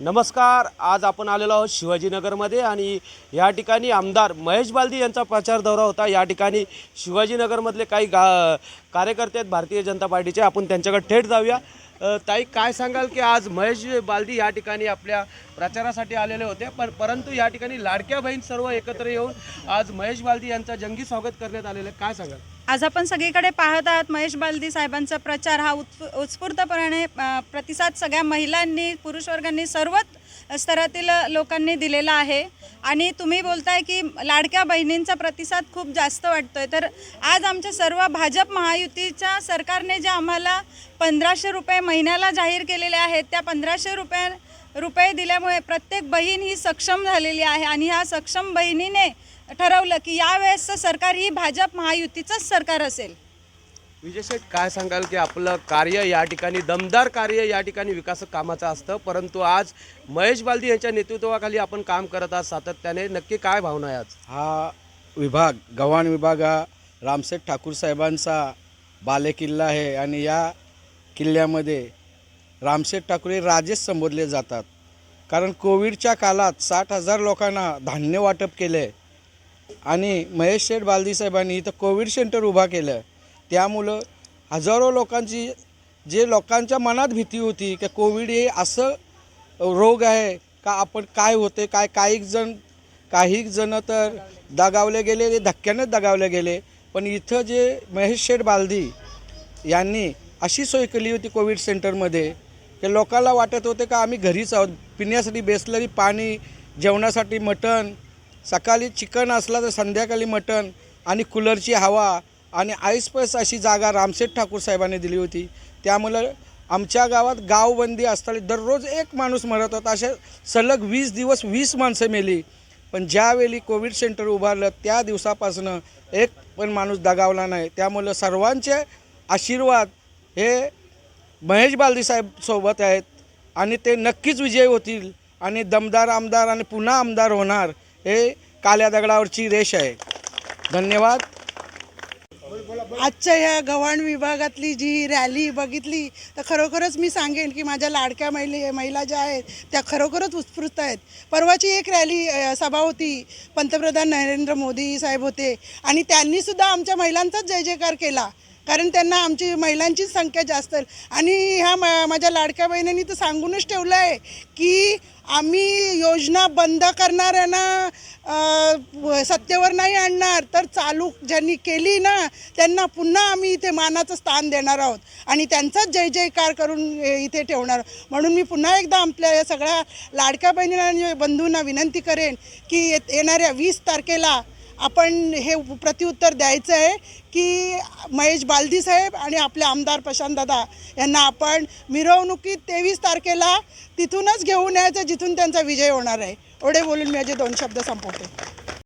नमस्कार आज आपण आलेलो आहोत शिवाजीनगरमध्ये आणि या ठिकाणी आमदार महेश बालदी यांचा प्रचार दौरा होता. या ठिकाणी शिवाजीनगरमधले काही गा कार्यकर्ते आहेत भारतीय जनता पार्टीचे. आपण त्यांच्याकडे थेट जाऊया. ताई काय सांगाल की आज महेश बालदी या ठिकाणी आपल्या प्रचारासाठी आलेले होते पण परंतु या ठिकाणी लाडक्या बहीण सर्व एकत्र येऊन आज महेश बालदी यांचं जंगी स्वागत करण्यात आलेलं आहे. काय सांगाल? आज आपण सगळीकडे पाहत आहात. महेश बालदी साहेबांचा प्रचार हा उत्स्फू उत्स्फूर्तपणे प्रतिसाद सगळ्या महिलांनी पुरुषवर्गांनी सर्वच स्तरातील लोकांनी दिलेला आहे. आणि तुम्ही बोलताय की लाडक्या बहिणींचा प्रतिसाद खूप जास्त वाटतोय. तर आज आमच्या सर्व भाजप महायुतीच्या सरकारने जे आम्हाला पंधराशे रुपये महिन्याला जाहीर केलेले आहेत त्या पंधराशे रुपये रुपये दिल्यामुळे प्रत्येक बहीण ही सक्षम झालेली आहे आणि ह्या सक्षम बहिणीने ठरवलं की यावेळेसचं सरकार ही भाजप महायुतीचंच सरकार असेल. विजय शेठ काय सांगाल की आपलं कार्य या ठिकाणी दमदार कार्य या ठिकाणी विकास कामाचं असतं परंतु आज महेश बालदी यांच्या नेतृत्वाखाली आपण काम करत आहात सातत्याने. नक्की काय भावना आहे आज? हा विभाग गव्हाण विभाग हा रामसेठ ठाकूर साहेबांचा बालेकिल्ला आहे आणि या किल्ल्यामध्ये रामसेठ ठाकूर हे राजेच संबोधले जातात. कारण कोविडच्या काळात साठ हजार लोकांना धान्य वाटप केलं आहे आणि महेश शेठ बालदी साहेबांनी इथं कोविड सेंटर उभा केलं. त्यामुळं हजारो लोकांची जे लोकांच्या मनात भीती होती की कोविड हे असं रोग आहे का आपण काय होते काय काही जण काही जणं तर दगावले गेले ते धक्क्यानेच दगावले गेले. पण इथं जे महेश शेठ बालदी यांनी अशी सोय केली होती कोविड सेंटरमध्ये हे लोकांना वाटत होते का आम्ही घरीच आहोत. पिण्यासाठी बेसलरी पाणी जेवणासाठी मटण सकाळी चिकन असला तर संध्याकाळी मटण आणि कूलरची हवा आणि आईसपैस अशी जागा रामसेठ ठाकूर साहेबांनी दिली होती. त्यामुळं आमच्या गावात गावबंदी असताना दररोज एक माणूस मरत होता. असे सलग वीस दिवस वीस माणसं मेली. पण ज्यावेळी कोविड सेंटर उभारलं त्या दिवसापासून एक पण माणूस दगावला नाही. त्यामुळं सर्वांचे आशीर्वाद हे महेश बालदी साहेब सोबत आहेत आणि ते नक्कीच विजय होतील आणि दमदार आमदार आणि पुन्हा आमदार होणार हे काल्या दगडावरची रेष आहे. धन्यवाद. आजच्या ह्या गव्हाण विभागातली जी रॅली बघितली तर खरोखरच मी सांगेन की माझ्या लाडक्या महिले महिला ज्या आहेत त्या खरोखरच उत्स्फूर्त आहेत. परवाची एक रॅली सभा होती पंतप्रधान नरेंद्र मोदी साहेब होते आणि त्यांनीसुद्धा आमच्या महिलांचाच जय जयकार केला. कारण त्यांना आमची महिलांचीच संख्या जास्त आणि ह्या मा माझ्या लाडक्या बहिणींनी तर सांगूनच ठेवलं आहे की आम्ही योजना बंद करणाऱ्यांना सत्तेवर नाही आणणार. तर चालू ज्यांनी केली ना त्यांना पुन्हा आम्ही इथे मानाचं स्थान देणार आहोत. आणि त्यांचाच जय जयकार करून इथे ठेवणार म्हणून मी पुन्हा एकदा आपल्या या सगळ्या लाडक्या बहिणींना बंधूंना विनंती करेन की येणाऱ्या वीस तारखेला आपण हे प्रतिउत्तर द्यायचं आहे की महेश बालदी साहेब आणि आपले आमदार प्रशांत दादा यांना आपण मिरवणुकीत तेवीस तारखेला तिथूनच घेऊन यायचं जिथून त्यांचा विजय होणार आहे. एवढे बोलून मी माझे दोन शब्द संपवते.